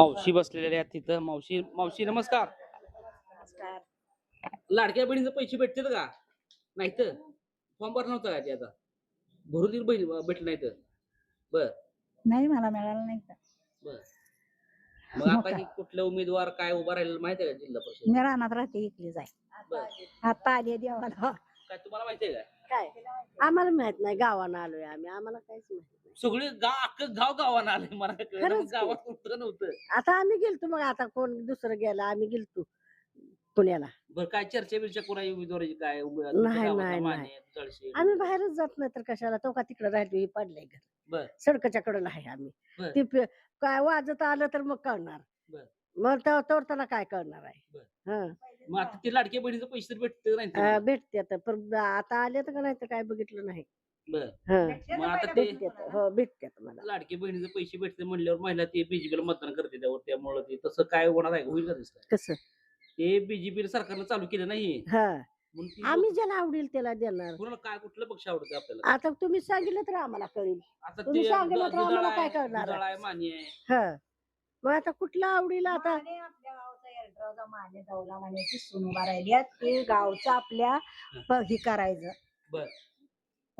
मावशी बसलेल्या आहेत तिथं. मावशी मावशी नमस्कार. लाडक्या बहिणीचे पैसे भेटतील का? नाही तर फॉर्म भरला नव्हता का ते आता? भरून दिल बहीण भेटलं नाही तर बर. नाही मला मिळालं नाही का बर. मग आता? हे कुठलं उमेदवार काय उभा राहिलेलं माहिती आहे का जिल्हा परिषद? मी रानात राहते इकली जाय आता आली देवाला. काय तुम्हाला माहिती आहे का काय? आम्हाला माहीत नाही गावानं आलोय आम्ही. आम्हाला काहीच माहीत नाही. सगळे गाव अख्खं गाव गावानं आले मला कळलं खरंच की. गावात कुठं नव्हतं. आता आम्ही गेलतो मग आता कोण दुसरं गेलं आम्ही गेलतो पुण्याला. बरं काय चर्चा बिर्चा कोणा उमेदवाराची काय उमेदवार नाही, गावातला नाही, माने, आम्ही बाहेरच जात नाही तर कशाला? तो का तिकडे राहिलो हे पडलंय बर. घर सडकच्या कडेला आहे आम्ही. बर. ते पे- काय वाजत आलं तर मग कळणार. बर. मग त्याला काय कळणार आहे? बर. हा. मग आता ते लाडक्या बहिणीचे पैसे तर भेटते नाही? अं, भेटते आता पण आता आले तर का नाही तर काय बघितलं नाही. बर. हा. मग आता ते भेटते हो भेटते मला. लाडके बहिणीचे पैसे भेटते म्हणल्यावर महिला ते बीजेपीला मतदान करते त्यावर त्यामुळे ते तसं काय होणार आहे? होईल का तसं? कसं? ते बीजेपी सरकारनं चालू केलं नाही. हा. म्हणून ती आम्ही ज्याला आवडेल त्याला देणार. कुणाला काय कुठलं पक्ष आवडतं आपल्याला? आता तुम्ही सांगितलं तर आम्हाला कळेल. आता तुम्ही सांगितलं तर आम्हाला काय आहे, कळणार दुधाळ आहे? आहे मान्य आहे. हा. मग आता कुठला आवडील आता? माने आपल्या गावचा माने दौला सून राहिली. ते गावचं आपल्या प- हे करायचं. बर.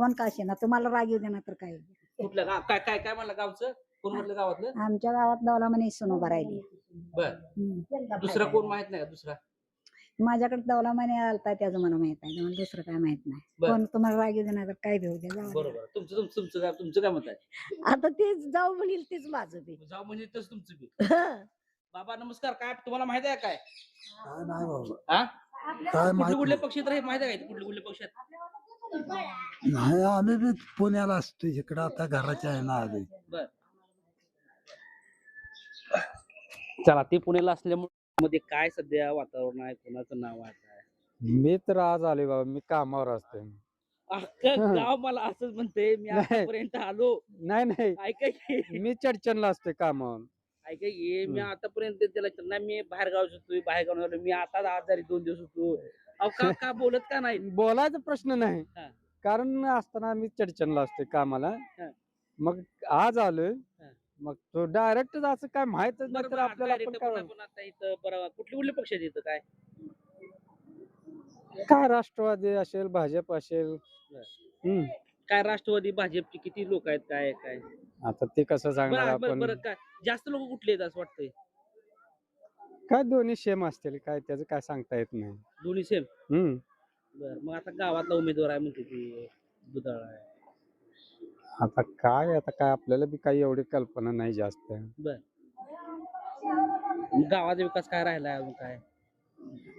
कोण का ना? तुम्हाला राग येऊ देणार तर काय? कुठलं गाव? काय काय काय म्हणलं गावचं? कोण म्हटलं गावातलं? आमच्या गावात दौला माने सून उभा राहिली. बर. दुसरा कोण माहीत नाही का? दुसरा? माझ्याकडे दौला माने आलता त्याचं मला माहीत आहे मला दुसरं काय माहीत नाही. बर. कोण तुम्हाला राग येऊ देणार तर काय भेऊ द्या? जाऊ द्या. बरोबर. तुमचं तुमचं तुमचं काय तुमचं काय मत आहे? आता तेच जाऊ म्हणील तेच माझं बी. जाऊ म्हणजे तसं तुमचं बी. हा. बाबा नमस्कार. काय तुम्हाला माहीत आहे काय? काय नाही बाबा. हा काय कुठले माहिती कुठले पक्ष तर हे माहीत आहे का कुठले कुठले पक्ष आहेत नाही आम्ही बी पुण्याला असतो इकडं. आता घराच्या आहे ना आधी बर. चला ते पुण्याला असल्यामुळे मध्ये काय सध्या वातावरण आहे? कोणाचं नाव आहे काय? मी तर आज आले बाबा. मी कामावर असते अख्खं गाव मला असंच म्हणते मी नाही. आतापर्यंत आलो. नाही नाही. ऐका की. मी चडचणला असते कामावर. ऐका की. मी हम्म. आतापर्यंत त्याला नाही मी बाहेर गाव होतो बाहेर गाव मी आता आजारी दोन दिवस होतो. अहो का का बोलत का नाही? बोलायचा प्रश्न नाही. हा. कारण असताना मी चडचणला असते कामाला. हा. मग आज आलोय. हा. मग तो डायरेक्ट असं काय माहितच नाही बरं, तर बरं, आपल्याला direct पण काय आपण आपण आता इथं बरं कुठले कुठले पक्ष आहेत इथं काय? काय राष्ट्रवादी असेल भाजप असेल. बर. हम्म. काय राष्ट्रवादी भाजपचे किती लोक आहेत काय काय? आता ते कसं सांगणार बरं बरं आपण? बरं काय? जास्त लोक कुठले आहेत असं वाटतंय? काय दोन्ही सेम असतील? काय त्याचं काय सांगता येत नाही. दोन्ही सेम हम्म. बर मग आता गावातला उमेदवार आहे म्हणते ती दुधाळ आहे. आता काय आता काय आपल्याला बी काही एवढी कल्पना नाही जास्त. मग गावाचा विकास काय राहिलाय अजून काय?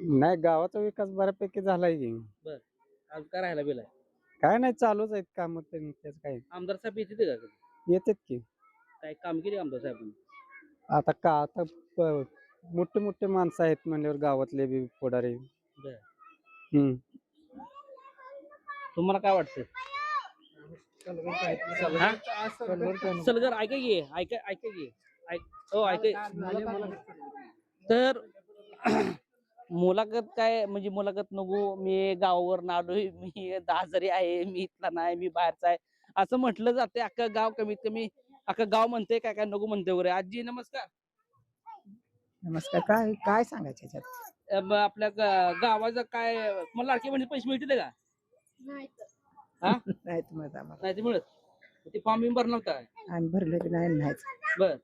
नाही गावाचा विकास बऱ्यापैकी झालाय की. अजून काय राहिला बिलाय? काय नाही चालूच आहेत काम त्याच काय. आमदार साहेब येते का? कधी? येतात की. काय काम केली आमदार साहेबांनी? आता का आता प- मोठे मोठे माणसं आहेत म्हणल्यावर गावातले बी पुढारी. बर. हम्म. तुम्हाला काय वाटतं हा? सलगर ऐका की ऐका ऐका की. ऐक हो ऐका. तर मुलाखत काय म्हणजे मुलाखत नको मी गावावर आलोय मी दहाजरी आहे मी इथला नाही मी बाहेरचा आहे. असं म्हटलं जाते अख्खं गाव कमीत कमी अख्खं गाव म्हणते काय काय नको म्हणते वगैरे. आजी नमस्कार. नमस्कार. काय काय सांगायचं याच्यात? अ, आपल्या गा- गावाचं काय मला लाडके म्हणजे पैसे मिळतील का? नाही तुम्हाला आम्हाला. नाही ते मिळत. ते फॉर्म बिम भरला होता आम्ही भरले की नाही नाहीच. बर.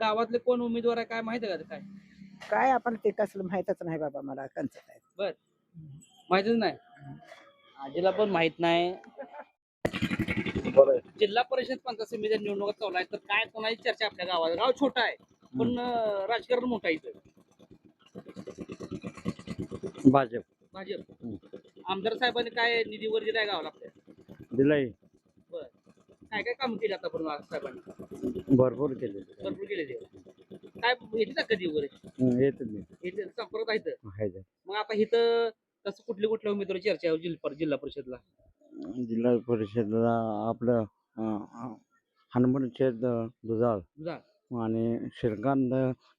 गावातले कोण उमेदवार आहे काय माहिती आहे का ते काय? काय आपण ते कसलं माहितच नाही बाबा मला कंच काय माहितीच नाही. आजीला पण माहीत नाही. जिल्हा परिषद पंचायत समिती निवडणुका चालू आहे तर काय कोणाची चर्चा आपल्या गावात? गाव छोटा आहे. पण राजकारण मोठं इथं. भाजप. भाजप. आमदार साहेबांनी काय निधीवर दिलाय गावाला आपल्या? दिलाय. काय काय काम केले आतापर्यंत साहेबांनी? भरपूर केले. भरपूर केले ते. काय येते कधी वगैरे? येत येते संपर्क आहे. नाही मग आता इथं कसं कुठल्या कुठल्या उमेदवार चर्चा आहे जिल्हा जिल्हा परिषदला? जिल्हा परिषदला आपलं हनुमान दुधाळ. जा आणि श्रीकांत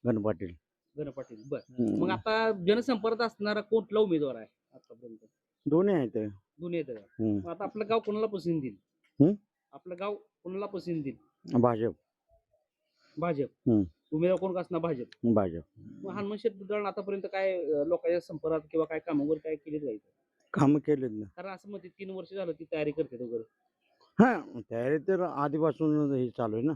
गण पाटील. गण पाटील. बर. मग आता जनसंपर्क असणारा कुठला उमेदवार आहे आतापर्यंत? दोन्ही आहेत. दोन्ही येतं का? हम्म. मग आता आपलं गाव कोणाला पसंत देईल? आपलं गाव कोणाला पसंत देईल? भाजप. भाजप. हम्म. उमेदवार कोण का असणार? भाजप. भाजप. मग हनुमान शेठ दुधाळ आतापर्यंत काय अं, लोकांच्या संपर्कात किंवा काय काम वगैरे काय केली जाईल कामं केलेत ना. कारण असं म्हणते तीन वर्ष झालं ती तयारी करते वगैरे. हा तयारी तर आधीपासून हे चालू आहे ना.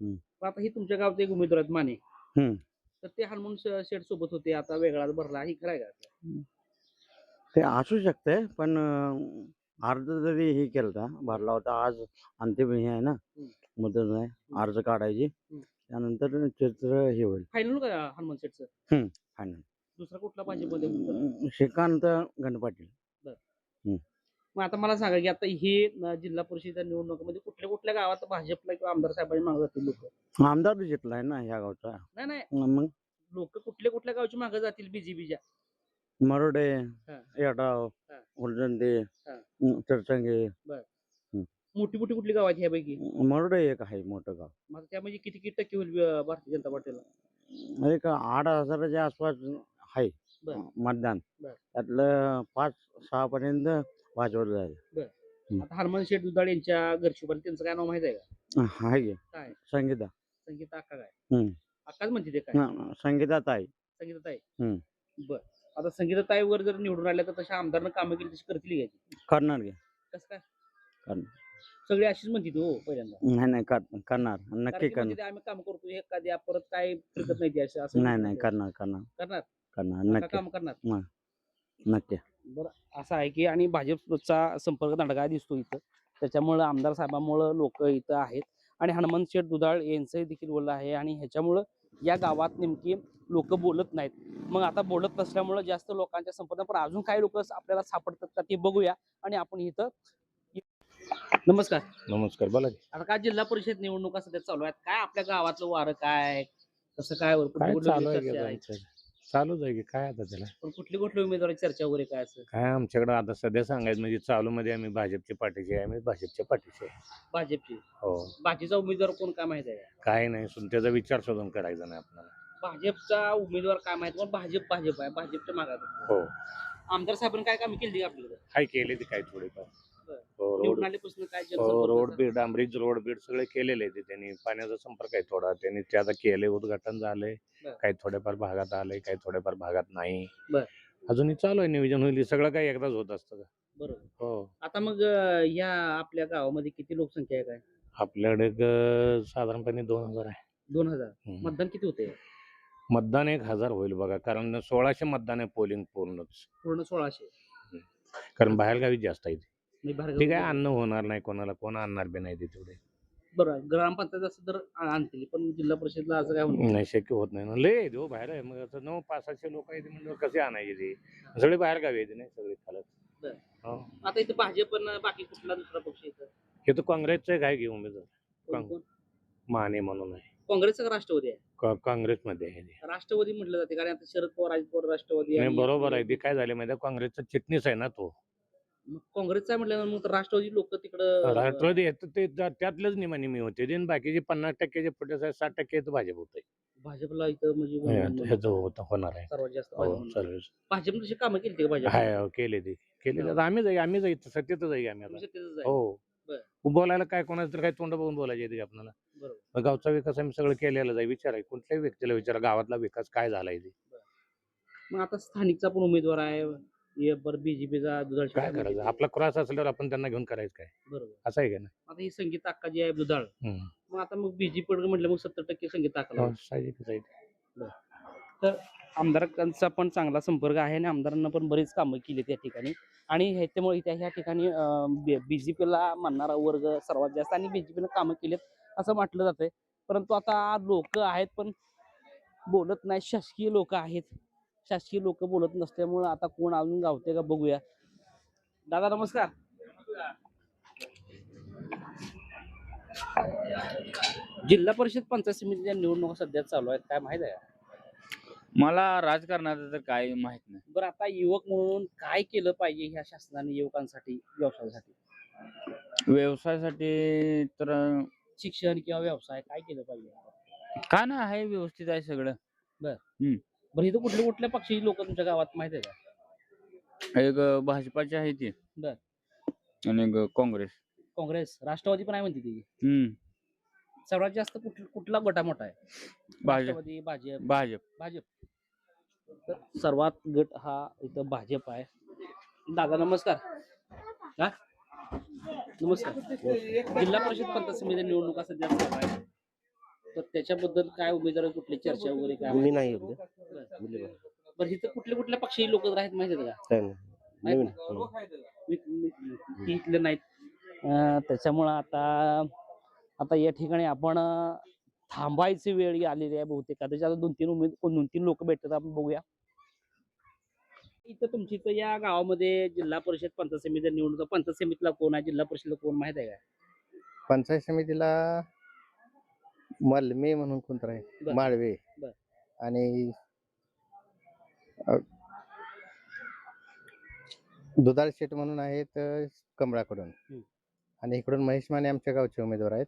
पण आता ही तुमच्या गावात एक उमेदवार आहेत माने. हम्म. तर ते हनुमान शेठ सोबत होते आता वेगळाच भरला ही खरं आहे का? ते असू शकतंय पण अं, अर्ज जरी हे केलता भरला होता आज अंतिम हे आहे ना मुदत आहे अर्ज काढायची त्यानंतर चित्र हे होईल. फायनल का हनुमान शेठचं? फायनल दुसरा कुठला भाजपमध्ये उमेदवार? श्रीकांत गणपाटील. मग आता मला सांगा की आता हे जिल्हा परिषद निवडणुकीमध्ये कुठल्या कुठल्या गावात भाजपला किंवा आमदार साहेबांनी मागं जातील लोक? आमदार जितला आहे ना ह्या गावचा. नाही नाही. मग? लोक कुठल्या कुठल्या गावची मागं जातील बीजेपीच्या? मरोडे हा. येडाव. उलजंदे. चरचंगे मोठी मोठी कुठली गाव आहेत ह्यापैकी? मरोडे एक आहे मोठं गाव. मग त्यामध्ये किती किती टक्के होईल भारतीय जनता पार्टीला? एक आठ हजाराच्या आसपास आहे. मतदान. त्यातलं पाच सहा पर्यंत भाजपवर जाईल आता हनुमान शेठ दुधाळ यांच्या घरची त्यांचं काय नाव माहीत आहे का? आहे की. काय? संगीता. संगीता अक्का काय? हम्म. अक्काच म्हणते ते काय? हा, संगीता ताई. संगीता ताई. हम्म. बर. आता संगीता ताई वर जर निवडून आल्या तर तशा आमदारनं कामं केली तशी करतील घ्यायची करणार की. कसं काय? करणार. सगळी अशीच म्हणते ती हो पहिल्यांदा. नाही नाही कर- करणार. कारण नक्की की करणार ते आम्ही काम करतो हे कधी परत काय फिरकत नाही ती असं नाही नाही. करणार करणार. करणार? करणार नक्की. काम करणार. नक्की. बरं असं आहे की आणि भाजपचा संपर्क दंडगा दिसतो इथं. त्याच्यामुळं आमदार साहेबांमुळं लोक इथं आहेत. आणि हनुमान शेठ दुधाळ यांचंही देखील बोललं आहे आणि ह्याच्यामुळं या गावात नेमकी लोक बोलत नाहीत. मग आता बोलत नसल्यामुळं जास्त लोकांच्या संपर्कात पण अजून काही लोक आपल्याला सापडतात का ते बघूया आणि आपण इथं नमस्कार. नमस्कार बोला. आता काय जिल्हा परिषद निवडणुका सध्या चालू आहेत? काय आपल्या गावातलं वारं काय? कसं काय काय चालू आहे? चालूच आहे की काय आता त्याला? पण कुठली कुठली उमेदवारी चर्चा वगैरे काय असं? काय आमच्याकडे आता सध्या सांगायचं म्हणजे चालू मध्ये आम्ही भाजपच्या पाठीचे आहे आम्ही भाजपच्या पाठीचे आहे. भाजपची? हो. बाकीचा उमेदवार कोण काय माहीत आहे? का? काय नाही सुन त्याचा विचार शोधून करायचा नाही आपल्याला. भाजपचा उमेदवार काय माहीत? पण भाजप भाजप आहे. भाजपच्या मागात हो. आमदार साहेबांनी काय कामे केली आपल्याकडे? काय केले ते काय थोडेफार? रोड हो रोड? बीड डांबरीज रोड बीड सगळे केलेले आहे ते त्यांनी पाण्याचा संपर्क आहे थोडा. त्यांनी ते आता केले उद्घाटन झालंय. काही थोड्याफार भागात आलंय काही थोड्याफार भागात नाही. अजूनही चालू आहे नियोजन होईल. सगळं काही एकदाच होत असतं. बरोबर. हो. आता मग या आपल्या गावामध्ये किती लोकसंख्या आहे काय? आपल्याकडे ग- साधारणपणे दोन हजार आहे. दोन हजार. हम्म. मतदान किती होते मतदान एक हजार होईल बघा. कारण सोळाशे मतदान आहे पोलिंग पूर्णच. पूर्ण सोळाशे. कारण बाहेरगावी जास्त आहे ते. मी ते काय अन्न होणार नाही कोणाला कोण आणणार बी नाही ते तेवढे. बरं ग्रामपंचायत असं तर आणतील पण जिल्हा परिषदला असं काय होणार? नाही शक्य होत नाही ना. लय ते हो बाहेर आहे. मग आता नऊ पाच सातशे लोक आहेत म्हणल्यावर कसे आणायचे ते? सगळे बाहेर गावी येते नाही सगळे खालत बरं. हो. आता इथं भाजप पण बाकी कुठला दुसरा पक्ष येतं हे तर काँग्रेसचं काय घेऊ उमेदवार कोण-? माने म्हणून आहे. काँग्रेसचा का राष्ट्रवादी आहे? का- काँग्रेसमध्ये आहे ते. राष्ट्रवादी म्हटलं जाते कारण आता शरद पवार अजित पवार राष्ट्रवादी नाही बरोबर आहे. ते काय झाले माहिती आहे, काँग्रेसचा चिटणीस आहे ना तो. मग काँग्रेसचा आहे म्हटल्यावर मग तर राष्ट्रवादी लोक तिकडं राष्ट्रवादी आहे तर ते त्या- त्यातलेच निमा निमी होते. ते आणि बाकीचे पन्नास टक्क्याचे फुटे साठ टक्के तर भाजप होते भाजपला इथं म्हणजे ह्याचं होत होणार आहे. सर्वात जास्त हो भाजप भाजपने तशी कामं केली का भाजप हाय हो, केले ते. केले ते. आता आम्ही जाई आम्ही जाई सत्यतच जाई आम्ही आता. आहे. हो. बोलायला काय कोणाचं तर काय तोंड बघून बोलायचे येते का आपल्याला. बरोबर. मग गावचा विकास आम्ही सगळं केलेला जाई विचार आहे. कुठल्याही व्यक्तीला विचारा गावातला विकास काय झालाय ते. मग आता स्थानिकचा पण उमेदवार आहे. हे बरं बीजेपीचा दुधाळ काय करायचं? आपला क्रॉस असल्यावर आपण त्यांना घेऊन करायचं काय? बरोबर. असं आहे का आता ही संगीत अक्का जी आहे दुधाळ. मग आता मग बीजेपी म्हटलं मग सत्तर टक्के संगीत अक्काला हो, साहजिकच आहे ते. आमदारांचा पण चांगला संपर्क आहे आणि आमदारांना पण बरीच कामं केली त्या ठिकाणी. आणि ह्याच्यामुळे त्या ह्या ठिकाणी बीजेपीला मानणारा वर्ग सर्वात जास्त आणि बीजेपीनं कामं केलीत असं म्हटलं जातंय. परंतु आता लोक आहेत पण बोलत नाही शासकीय लोक आहेत. शासकीय लोक बोलत नसल्यामुळं आता कोण अजून गावते का बघूया. दादा नमस्कार. जिल्हा परिषद पंचायत समितीच्या निवडणुका सध्या चालू आहेत काय माहीत आहे का? मला राजकारणाचं तर काही माहीत नाही. बरं आता युवक म्हणून काय केलं पाहिजे ह्या शासनाने युवकांसाठी व्यवसायासाठी? व्यवसायासाठी तर शिक्षण किंवा व्यवसाय काय केलं पाहिजे? काय ना आहे व्यवस्थित आहे सगळं. बरं इथं कुठल्या कुठल्या पक्षी लोक तुमच्या गावात माहीत आहे का? एक भाजपाची आहे ती. बर. आणि एक काँग्रेस. काँग्रेस. राष्ट्रवादी पण आहे म्हणते ती. हम्म. सर्वात जास्त कुठ कुठला गटा मोठा आहे? भाजप. राष्ट्रवादी भाजप. भाजप. भाजप. तर सर्वात गट हा इथं भाजप आहे. दादा नमस्कार. हा? नमस्कार. जिल्हा परिषद पंचायत समिती निवडणुका सध्या चालू आहे. तर त्याच्याबद्दल काय उमेदवार कुठली चर्चा वगैरे काय मी नाही बरं. इथं कुठल्या कुठल्या पक्षी लोक आहेत माहिती आहेत का? काय नाही. नवीन. ती इथले नाहीत. अं, त्याच्यामुळं आता आता या ठिकाणी आपण अं, थांबायची वेळ आलेली आहे बहुतेक. आता दोन तीन उमेद दोन तीन लोक भेटतात आपण बघूया. इथं तुमची इथं या गावामध्ये जिल्हा परिषद पंचायत समिती निवडणूक पंचायत समितीला कोण आहे? जिल्हा परिषदला कोण माहीत आहे का? पंचायत समितीला मलमे म्हणून कोणतं आहे. बर. माळवे. बर. आणि दुधाळ शेट म्हणून आहेत कमळाकडून. आणि इकडून महेश माने आमच्या गावचे उमेदवार आहेत.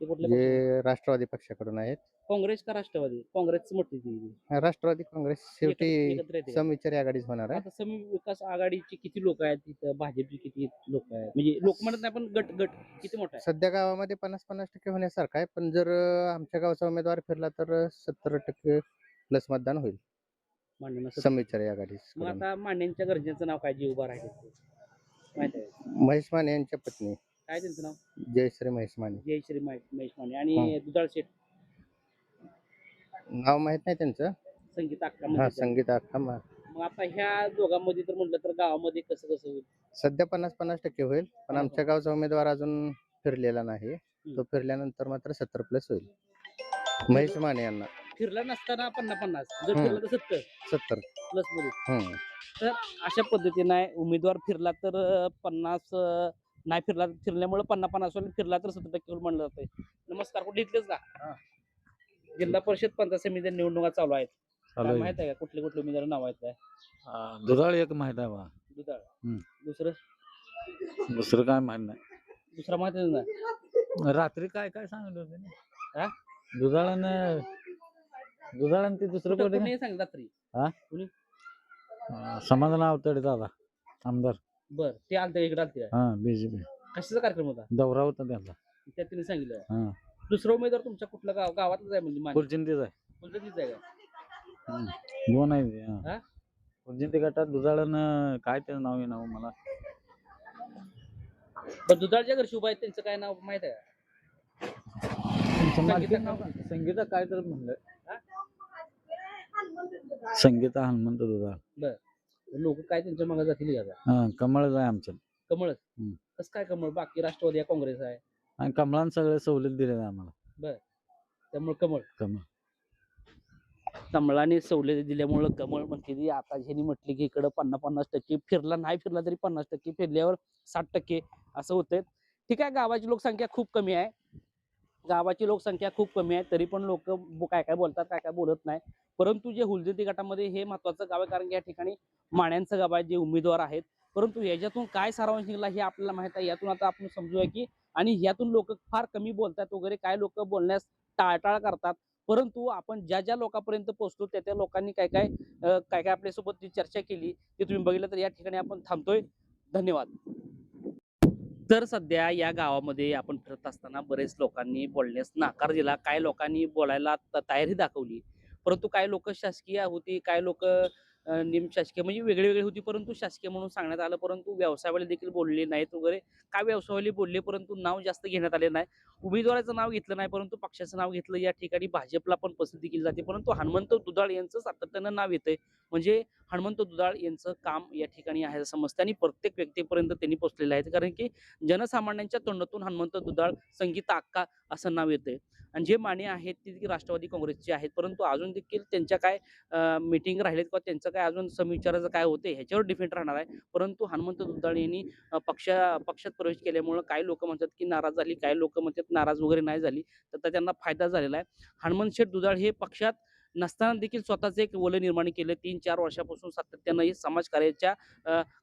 ते कुठल्या? जे राष्ट्रवादी पक्षाकडून आहेत. काँग्रेस का राष्ट्रवादी? काँग्रेसच मोठी ती राष्ट्रवादी काँग्रेस शेवटी एकत्र येते का? समविचारी आघाडीच होणार आहे. आता समी विकास आघाडीचे किती लोक आहेत तिथं? भाजपचे किती लोक आहेत? म्हणजे लोक म्हणत नाही पण गट गट किती मोठा आहे? सध्या गावामध्ये पन्नास पन्नास टक्के होण्यासारखं आहे पण जर अ, आमच्या गावचा उमेदवार फिरला तर सत्तर टक्के प्लस मतदान होईल. मांडणं असं. समविचारी आघाडीच मग करून. आता मांड्यांच्या गरजेचं नाव काय? जे उभा राहिले माहीत आहे? महेश माने यांच्या पत्नी. काय त्यांचं नाव? जयश्री महेश माने. जयश्री महेश महेश माने. आणि दुधाळ शेठ? नाव माहीत नाही त्यांचं. संगीता अक्का हा म्हणजे संगीत अख्खा मा- मग आता ह्या दोघांमध्ये तर म्हटलं तर गावामध्ये कसं कसं होईल? सध्या पन्नास पन्नास टक्के होईल पण हा, आमच्या गावचा उमेदवार अजून फिरलेला नाही. तो फिरल्यानंतर मात्र सत्तर प्लस होईल. महेश माने यांना. फिरला नसताना पन्नास पन्नास. जर हम्म. फिरला तर सत्तर. सत्तर. प्लसमध्ये हम्म. तर अशा पद्धतीने आहे. उमेदवार फिरला तर अं, पन्नास अं, नाही फिरला फिरल्यामुळे पन्नास पन्नास फिरला तर सत्तर टक्के होईल म्हणलं जातंय. नमस्कार कुठे इथलेच का? जिल्हा परिषद पंचायत समिती निवडणुका चालू आहेत. काय माहीत आहे का कुठले कुठले उमेदवार नाव आहेत काय? दुधाळ एक माहीत आहे बा. दुधाळ. हम्म. दुसरं? दुसरं काय माहीत नाही. दुसरा माहीत आहे ना रात्री काय काय सांगितलं होते हा? ना दुधाळानं दुधाळानं ते दुसरं कुठं- कोणी कुणी? सांगितलं रात्री समाधान अवतडे दादा आमदार. बर ते आलते इकडे आलते हा बीजेपी कशाचा कार्यक्रम होता? दौरा होता त्यांचा. त्यात तिने सांगितलं. हा. दुसरा उमेदवार तुमच्या कुठल्या गाव गावातलाच आहे म्हणजे फुलचिंतीच आहे. फुलटणीच आहे का? दोन आहे ते, हा? हा? फुलचिंती गटात दुधाळानं काय त्याचं नाव आहे नाव मला? पण दुधाळच्या घरची उभा आहे त्यांचं काय नाव माहीत आहे का? संगीता काय तर म्हणलं. संगीता हनुमंत दुधाळ. लोक काय त्यांच्या मागे जातील का आता? हा कमळच आहे आमचं. कमळच? हम्म. कसं काय कमळ? बाकी राष्ट्रवादी आहे काँग्रेस आहे. आणि कमळानं सगळे सवलत दिलेल्या आम्हाला. त्यामुळे कमळ. कमळ. कमळाने सवलती दिल्यामुळं कमळ म्हणते ती. आता ह्यांनी म्हटले की इकडं पन्नास पन्नास टक्के फिरला नाही फिरला तरी पन्नास टक्के फिरल्यावर साठ टक्के असं होतंय. ठीक आहे गावाची लोकसंख्या खूप कमी आहे. गावाची लोकसंख्या खूप कमी आहे तरी पण लोक काय काय बोलतात काय काय बोलत नाही परंतु जे हुलजती गटामध्ये हे महत्वाचं गाव आहे कारण की या ठिकाणी माण्यांचं गाव आहे जे उमेदवार आहेत. परंतु याच्यातून काय सारांश निघाला हे आपल्याला माहीत आहे. यातून आता आपण समजूया की आणि यातून लोक फार कमी बोलतात वगैरे. काय लोक बोलण्यास टाळटाळ करतात. परंतु आपण ज्या ज्या लोकांपर्यंत पोहोचतो त्या त्या लोकांनी काय काय काय काय आपल्यासोबत जी चर्चा केली ती तुम्ही बघितलं तर या ठिकाणी आपण थांबतोय. धन्यवाद. तर सध्या या गावामध्ये आपण फिरत असताना बरेच लोकांनी बोलण्यास नाकार दिला. काही लोकांनी बोलायला त- तयारी दाखवली. परंतु काय लोक शासकीय होती काही लोक निम शासकीय म्हणजे वेगळी वेगळी होती परंतु शासकीय म्हणून सांगण्यात आलं परंतु व्यवसायवाले देखील बोलले नाहीत वगैरे. काय व्यवसायवाले बोलले? परंतु नाव जास्त घेण्यात आले नाही. उमेदवाराचं नाव घेतलं नाही परंतु पक्षाचं नाव घेतलं. या ठिकाणी भाजपला पण पसंती केली जाते. परंतु हनुमंत दुधाळ यांचं सातत्यानं नाव येतंय. म्हणजे हनुमंत दुधाळ यांचं काम या ठिकाणी आहे असं समजतं आणि प्रत्येक व्यक्तीपर्यंत त्यांनी पोचलेलं आहे. कारण की जनसामान्यांच्या तोंडातून हनुमंत दुधाळ संगीता अक्का असं नाव येतंय. आणि जे माने आहेत ते देखील राष्ट्रवादी काँग्रेसचे आहेत. परंतु अजून देखील त्यांच्या काय मिटिंग राहिलेत किंवा त्यांचं काय अजून समविचाराचं काय होते ह्याच्यावर डिफेंड राहणार आहे. परंतु हनुमंत दुधाळ यांनी पक्षा पक्षात प्रवेश केल्यामुळं काही लोक म्हणतात की नाराज झाली. काही लोक म्हणतात नाराज वगैरे नाही झाली. तर त्यांना फायदा झालेला आहे. हनुमंत शेठ दुधाळ हे पक्षात नसताना देखील स्वतःचं एक वलय निर्माण केलं. तीन चार वर्षापासून सातत्यानं हे समाजकार्याच्या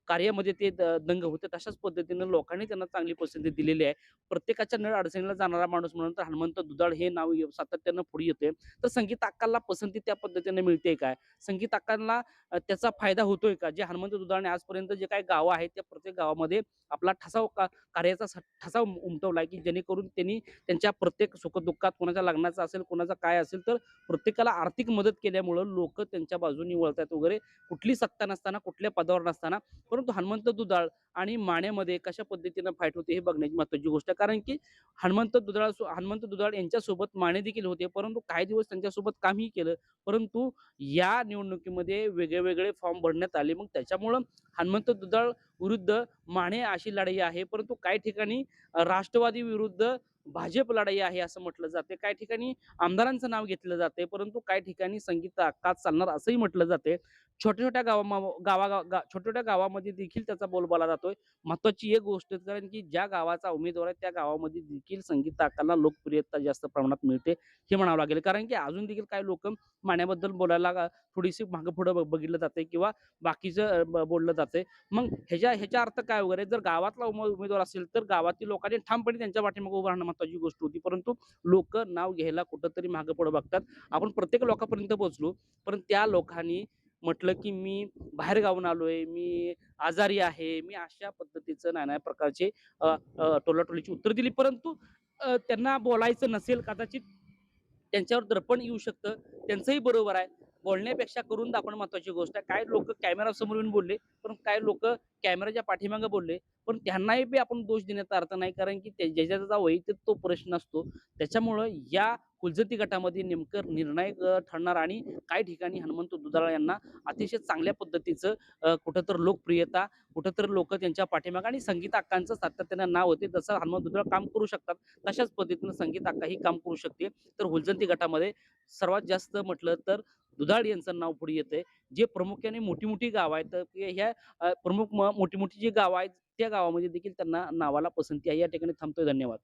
कार्यामध्ये ते द- दंग होते. तशाच पद्धतीनं लोकांनी त्यांना चांगली पसंती दिलेली आहे. प्रत्येकाच्या नळ अडचणीला जाणारा माणूस म्हणून तर हनुमंत दुधाळ हे नाव सातत्यानं पुढे येते तर संगीत अक्काला पसंती त्या पद्धतीने मिळते काय? संगीत अक्कांना त्याचा फायदा होतोय का? जे हनुमंत दुधाळने आजपर्यंत जे काही गावं आहेत त्या प्रत्येक गावामध्ये आपला ठसाव का कार्याचा स- ठसाव उमटवलाय की जेणेकरून त्यांनी त्यांच्या प्रत्येक सुखदुःखात कोणाच्या लग्नाचं असेल कोणाचं काय असेल तर प्रत्येकाला अर्थ आर्थिक मदत केल्यामुळं लोक त्यांच्या बाजूने वळतात वगैरे. कुठली सत्ता नसताना कुठल्या पदावर नसताना परंतु हनुमंत दुधाळ आणि माण्यामध्ये कशा पद्धतीनं फाईट होते हे बघण्याची महत्वाची गोष्ट आहे. कारण की हनुमंत दुधाळ हनुमंत दुधाळ यांच्यासोबत माने देखील होते परंतु काही दिवस त्यांच्यासोबत कामही केलं. परंतु या निवडणुकीमध्ये वेगळे वेगळे फॉर्म भरण्यात आले. मग त्याच्यामुळं हनुमंत दुधाळ विरुद्ध माने अशी लढाई आहे. परंतु काही ठिकाणी राष्ट्रवादी विरुद्ध भाजप लढाई आहे असं म्हटलं जाते. काही ठिकाणी आमदारांचं नाव घेतलं जाते परंतु काही ठिकाणी संगीत अक्कात चालणार असंही म्हटलं जाते. छोट्या छोट्या गावा गावा गा छोट्या छोट्या गावामध्ये देखील त्याचा बोलबाला जातोय. महत्वाची एक गोष्ट कारण की ज्या गावाचा उमेदवार आहे त्या गावामध्ये देखील संगीत अक्काला लोकप्रियता जास्त प्रमाणात मिळते हे म्हणावं लागेल. कारण की अजून देखील काही लोक माण्याबद्दल बोलायला थोडीशी मागं पुढं बघितलं जाते किंवा बाकीचं ब- बोललं जाते. मग ह्याच्या ह्याचा अर्थ काय वगैरे? जर गावातला उमेदवार असेल तर गावातील लोकांनी ठामपणे त्यांच्या पाठीमागे उभं राहणं महत्वाची गोष्ट होती. परंतु लोक नाव घ्यायला कुठंतरी मागं पुढं बघतात. आपण प्रत्येक लोकांपर्यंत पोहोचलो पण त्या लोकांनी म्हटलं की मी बाहेर गावून आलोय मी आजारी आहे मी अशा पद्धतीचं नाना प्रकारचे टोलाटोलीची उत्तर दिली. परंतु त्यांना बोलायचं नसेल कदाचित त्यांच्यावर दर्पण येऊ शकतं. त्यांचंही बरोबर आहे. बोलण्यापेक्षा करून दाखवणं महत्वाची गोष्ट आहे. काय लोक कॅमेरा समोर येऊन बोलले पण काय लोक कॅमेराच्या पाठीमागे बोलले पण त्यांनाही बी आपण दोष देण्याचा अर्थ नाही कारण की ते- ज्याच्या त्याचा वैयक्तिक तो प्रश्न असतो. त्याच्यामुळं या कुलजती गटामध्ये नेमकं निर्णायक ठरणार आणि काही ठिकाणी हनुमंत दुधाळा यांना अतिशय चांगल्या पद्धतीचं अ, कुठंतर लोकप्रियता कुठंतर लोक त्यांच्या पाठीमागे आणि संगीत अक्कांचं सातत्यानं नाव होते. जसं हनुमंत दुधाळ काम करू शकतात तशाच पद्धतीनं संगीत अक्का ही काम करू शकते. तर हुलजंती गटामध्ये सर्वात जास्त म्हटलं तर दुधाळ यांचं नाव पुढे येते जे प्रामुख्याने मोठी मोठी गाव आहेत ह्या प्रमुख मोठी मोठी जी गावं आहेत त्या गावामध्ये देखील त्यांना नावाला पसंती आहे. या ठिकाणी थांबतोय. धन्यवाद.